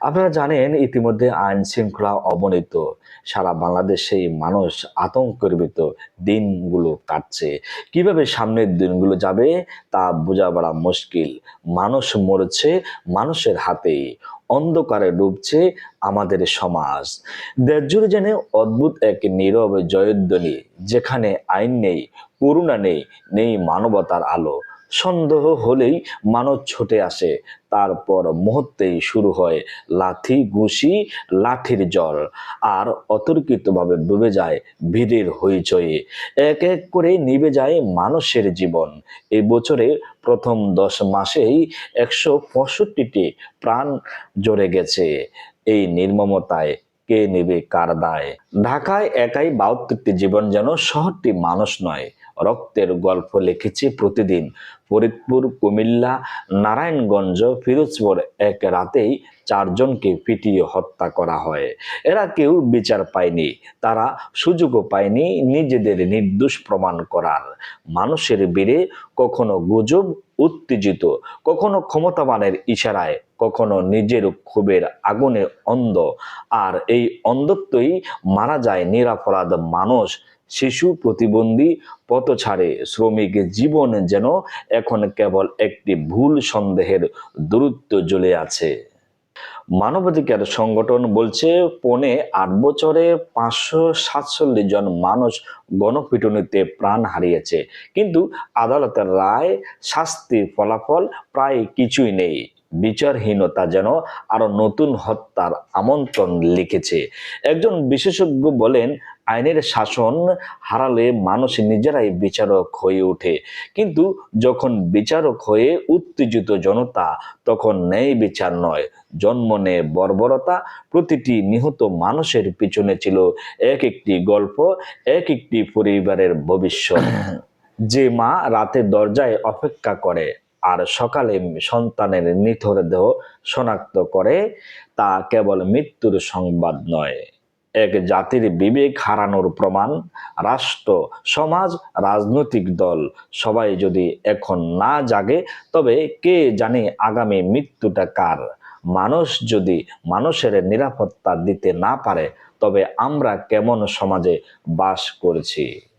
আপনারা জানেন, ইতিমধ্যে আইন শৃঙ্খলা অবনীত সারা বাংলাদেশেই মানুষ আতঙ্কের ভিতর দিনগুলো কাটছে। কীভাবে সামনের দিনগুলো যাবে, তা বোঝা বড়া মুশকিল। মানুষ মরছে মানুষের হাতেই। অন্ধকারে ডুবছে আমাদের সমাজ। দেশ জুড়ে যেন অদ্ভুত এক নীরব জয়ধ্বনি, যেখানে আইন নেই, করুণা নেই নেই মানবতার আলো। সন্দেহ হলেই মানুষ ছুটে আসে। তারপর মুহূর্তেই শুরু হয় লাথি ঘুষি লাঠির জল। আর অতর্কিতভাবে ডুবে যায় ভিড়ের হইচয়ে এক এক করে নিভে যায় মানুষের জীবন। এই বছরে প্রথম দশ মাসেই একশো পঁয়ষট্টিটি প্রাণ জড়ে গেছে। এই নির্মমতায় কে নেবে কার দায়? ঢাকায় একাই বাহাত্তরটি জীবন যেন শহরটি মানুষ নয়। রক্তের গল্প লিখেছি প্রতিদিন। ফরিদপুর, কুমিল্লা, নারায়ণগঞ্জ, ফিরোজপুর এক রাতেই চারজনকে পিটিয়ে হত্যা করা হয়। এরা কেউ বিচার পায়নি, তারা সুযোগও পায়নি নিজেদের নির্দোষ প্রমাণ করার। মানুষের বীরে কখনো গুজব উত্তেজিত, কখনো ক্ষমতাবানের ইশারায়, কখনো নিজের ক্ষোভের আগুনে অন্ধ। আর এই অন্ধত্বই মারা যায় নিরাপরাধ মানুষ, শিশু প্রতিবন্ধী পথ ছাড়ে শ্রমিক জীবন যেন এখন কেবল একটি ভুল সন্দেহের দূরত্ব জ্বলে আছে। মানবাধিকার সংগঠন বলছে, পৌনে আট বছরে পাঁচশো সাতচল্লিশ জন মানুষ গণপিটুনিতে প্রাণ হারিয়েছে। কিন্তু আদালতের রায় শাস্তি ফলাফল প্রায় কিছুই নেই। বিচারহীনতা যেন আরও নতুন হত্যার আমন্ত্রণ লিখেছে। একজন বিশেষজ্ঞ বলেন, আইনের শাসন হারালে মানুষ নিজেরাই বিচারক হয়ে ওঠে। কিন্তু যখন বিচারক হয়ে উত্তেজিত জনতা, তখন ন্যায় বিচার নয়। জন্ম নেয় বর্বরতা, প্রতিটি নিহত মানুষের পিছনে ছিল এক একটি গল্প, এক একটি পরিবারের ভবিষ্যৎ। যে মা রাতে দরজায় অপেক্ষা করে। আর সকালে সন্তানের নিথর দেহ শনাক্ত করে, তা কেবল মৃত্যুর সংবাদ নয়। এক জাতির বিবেক হারানোর প্রমাণ, রাষ্ট্র, সমাজ, রাজনৈতিক দল, সবাই যদি এখন না জাগে, তবে কে জানে আগামী মৃত্যুটা কার? মানুষ যদি মানুষের নিরাপত্তা দিতে না পারে, তবে আমরা কেমন সমাজে বাস করছি?